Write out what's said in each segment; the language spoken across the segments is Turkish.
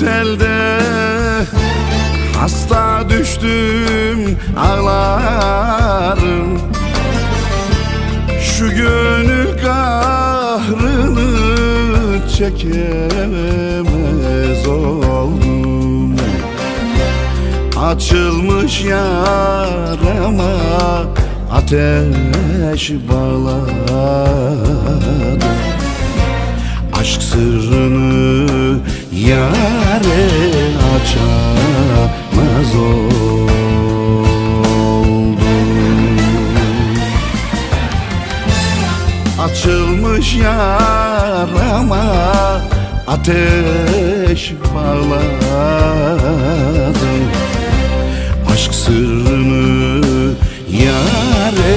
telde Hasta düştüm ağlarım. Şu gönül kahrını çekemez oldum. Açılmış yarama ateş bağladım. Aşk sırrını yare açamaz oldum. Açılmış yarama ateş bağladım Aşk sırrını yare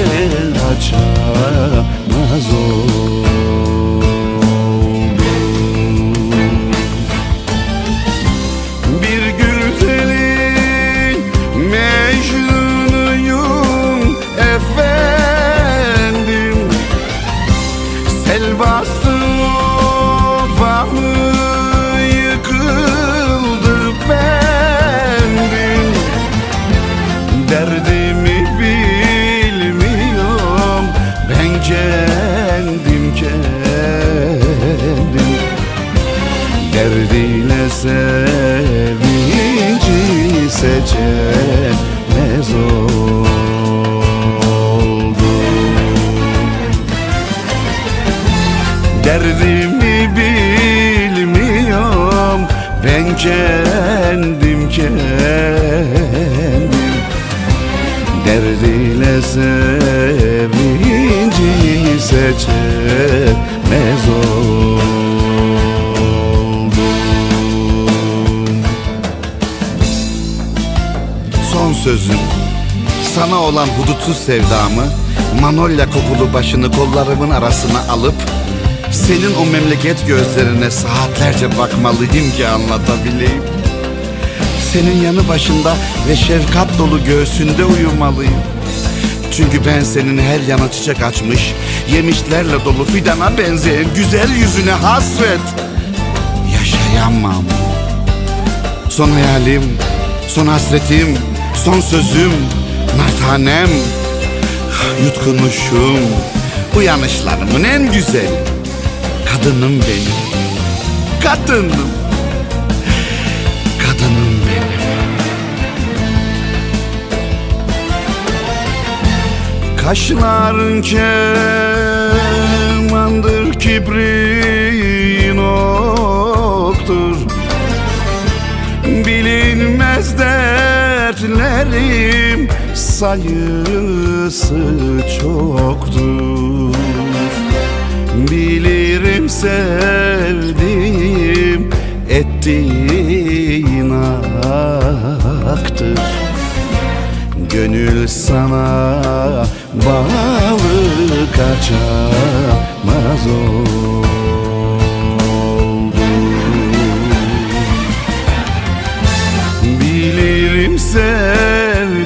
açamaz oldum kendim kendim. Derdiyle sevinci seçemez oldum. Son sözüm Sana olan hudutsuz sevdamı Manolya kokulu başını kollarımın arasına alıp Senin o memleket gözlerine saatlerce bakmalıyım ki anlatabileyim. Senin yanı başında ve şefkat dolu göğsünde uyumalıyım. Çünkü ben senin her yana çiçek açmış Yemişlerle dolu fidana benzeyen güzel yüzüne hasret Yaşayamam. Son hayalim, son hasretim, son sözüm, nar tanem, yutkunuşum, uyanışlarımın en güzel. Kadınım benim, kadınım, kadınım benim. Kaşların kemandır, kibrin oktur. Bilinmez dertlerim sayısı çoktur Bilirim sevdiğim ettiğin aktır. Gönül sana bağlı kaçamaz oldu Bilirim sevdim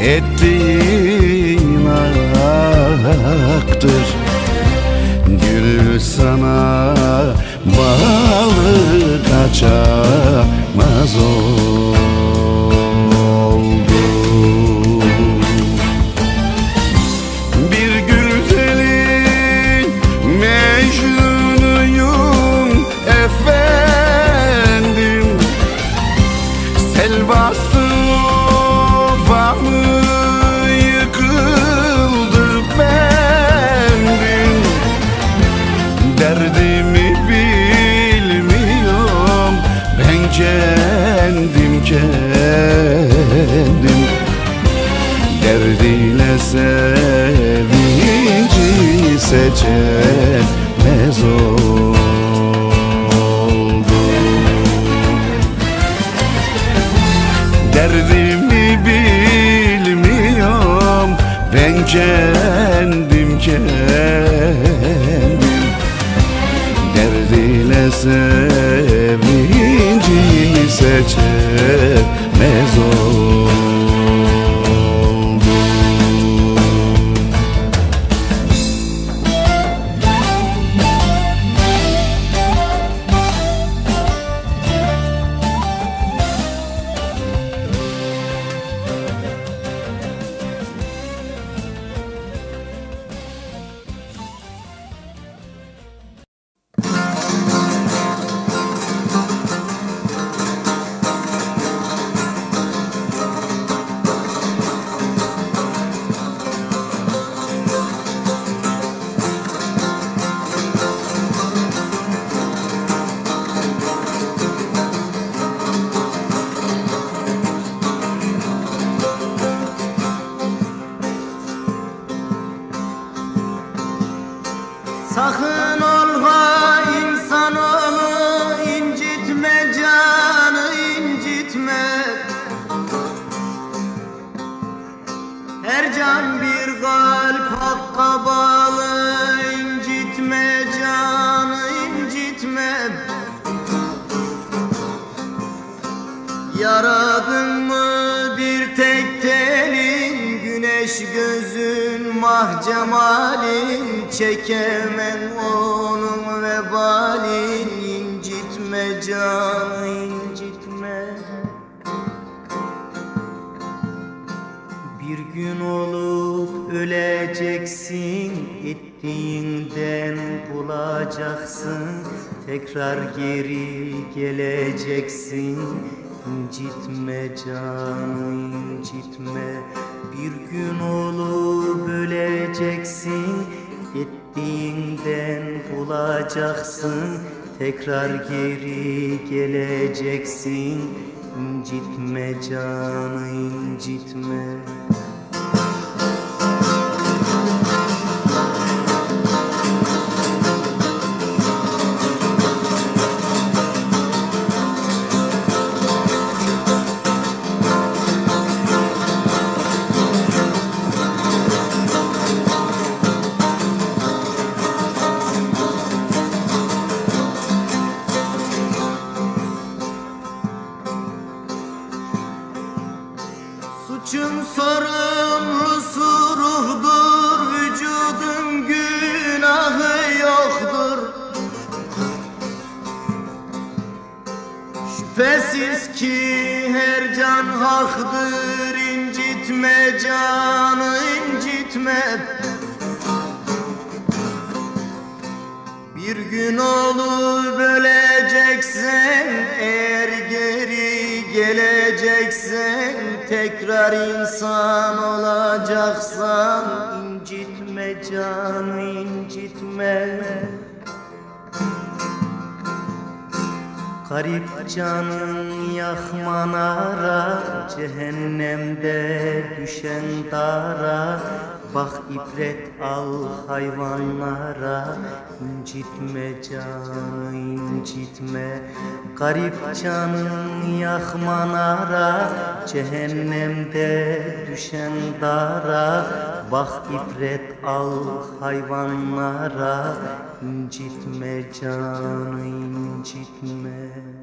ettiğin aktır Gönül sana bağlı kaçamaz oldu seçemez Her can bir kalp hakka bağlı incitme canı incitme. Yaradın mı bir tek telin Güneş gözün mah cemalin Çekemem onun vebalin incitme can gün olup öleceksin Ettiğinden bulacaksın Tekrar geri geleceksin. İncitme can incitme. Bir gün olup öleceksin Ettiğinden bulacaksın Tekrar geri geleceksin. İncitme canı incitme incitme canı incitme. Bir gün olur böleceksen eğer geri geleceksen tekrar insan olacaksan incitme canı incitme Garip canın yakman ara Cehennemde düşen dara. Bak ibret al hayvanlara incitme canı incitme. Garip canın yakman ara Cehennemde düşen dara. Bak ibret al hayvanlara incitme canı incitme Gesi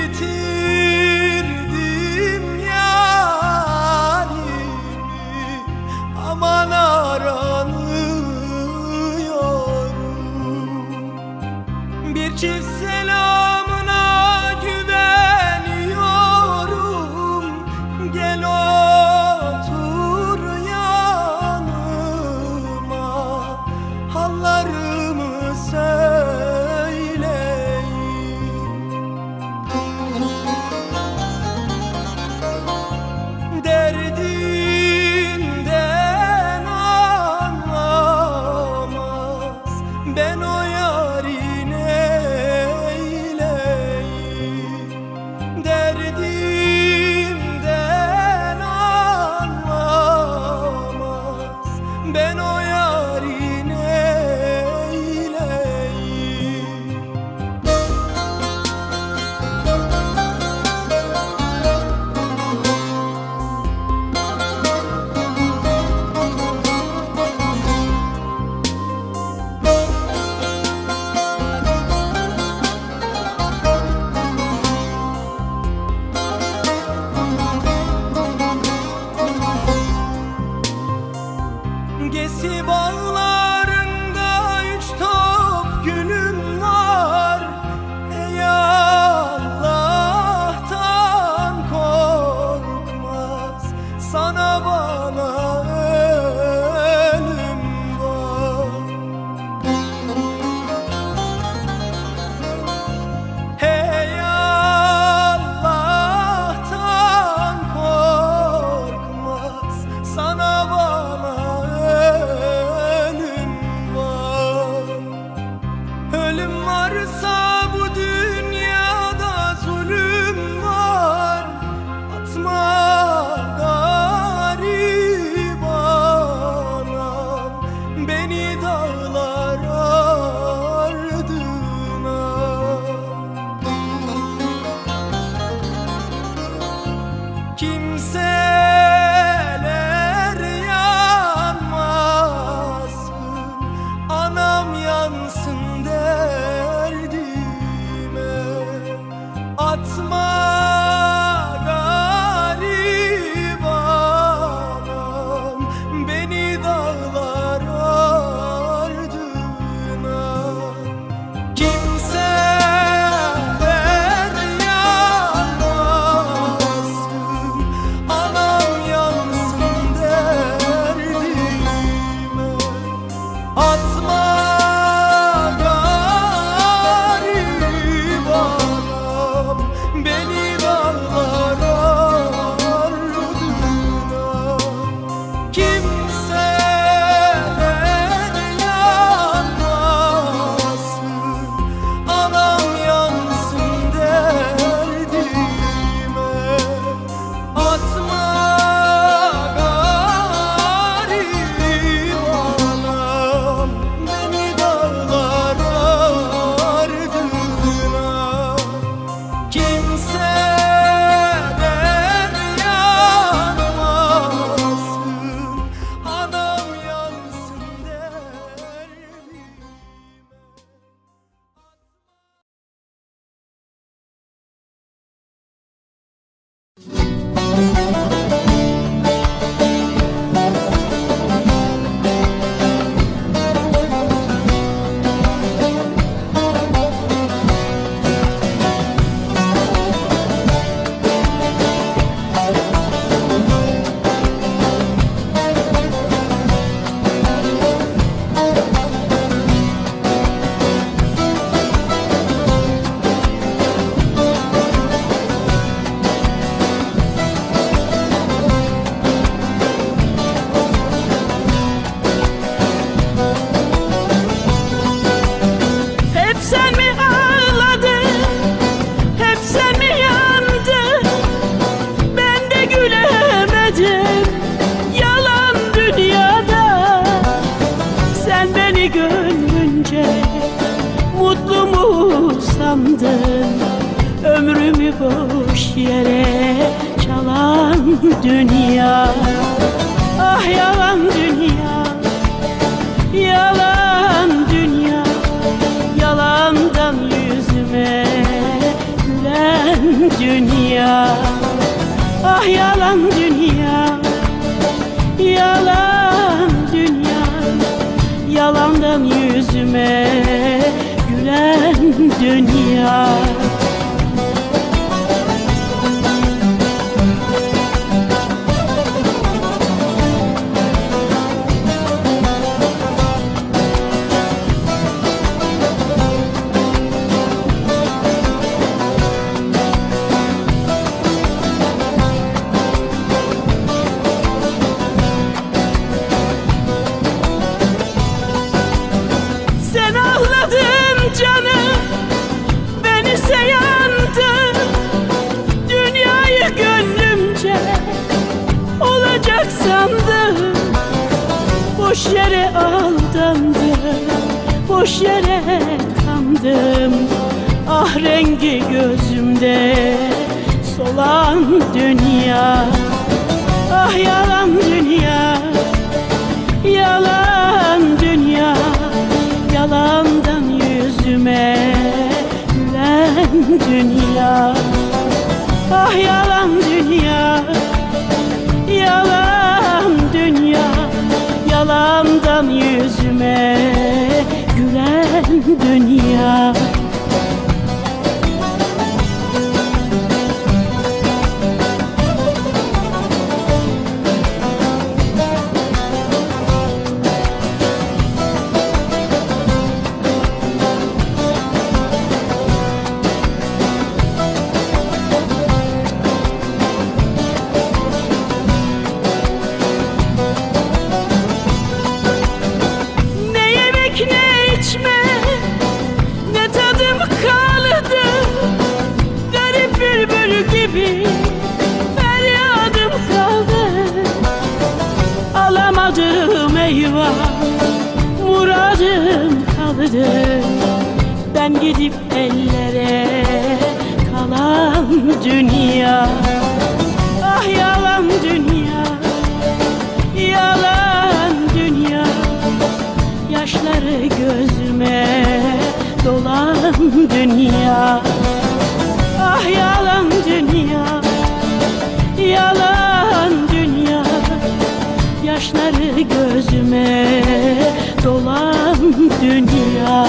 一天。ben o yari 希望 yakamdan Ömrümü boş yere çalan dünya. Ah yalan dünya Yalan dünya. Yalandan yüzüme gülen dünya. Ah yalan dünya Yalan dünya. Yalandan yüzüme gülen dünya. high. dünya. Ah yalan dünya. Yalan dünya. Yalandan yüzüme gülen dünya. Ah yalan dünya. Yalan dünya. Yalandan yüzüme gülen dünya. Yaşları gözüme dolan dünya. Ah yalan dünya Yalan dünya. Yaşları gözüme dolan dünya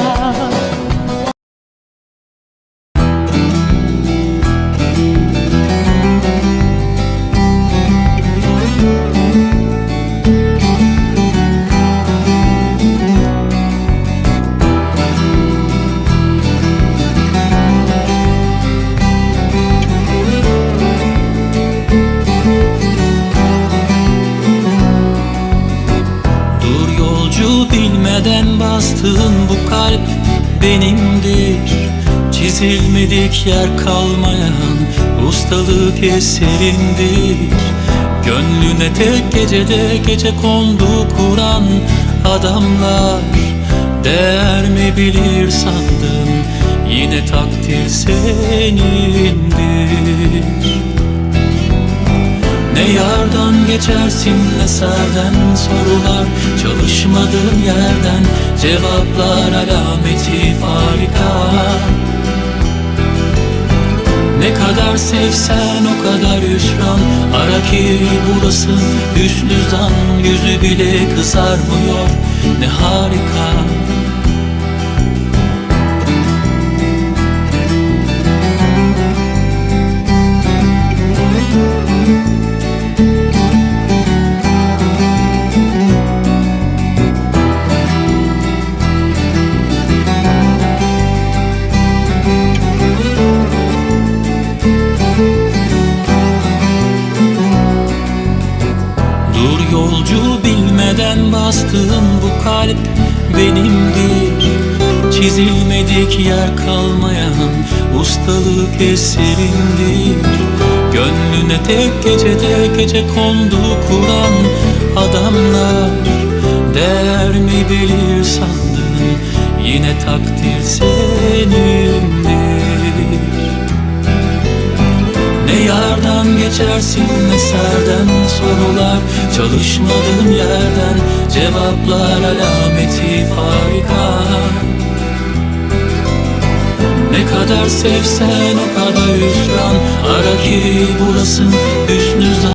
Çizilmedik yer kalmayan ustalık eserindir. Gönlüne tek gecede gece kondu kuran adamlar. Değer mi bilir sandım yine takdir senindir. Ne yardan geçersin ne serden sorular. Çalışmadığın yerden cevaplar alameti farika Ne kadar sevsen o kadar hüsran. Ara ki bulasın hüsnü zan Yüzü bile kızarmıyor. Ne harika benimdir. Çizilmedik yer kalmayan ustalık eserindir Gönlüne tek gecede gece kondu kuran adamlar. Değer mi bilir sandın? Yine takdir senindir ne yardan geçersin ne serden sorular. Çalışmadığın yerden cevaplar alameti farika Ne kadar sevsen o kadar hüsran. Ara ki bulasın hüsnü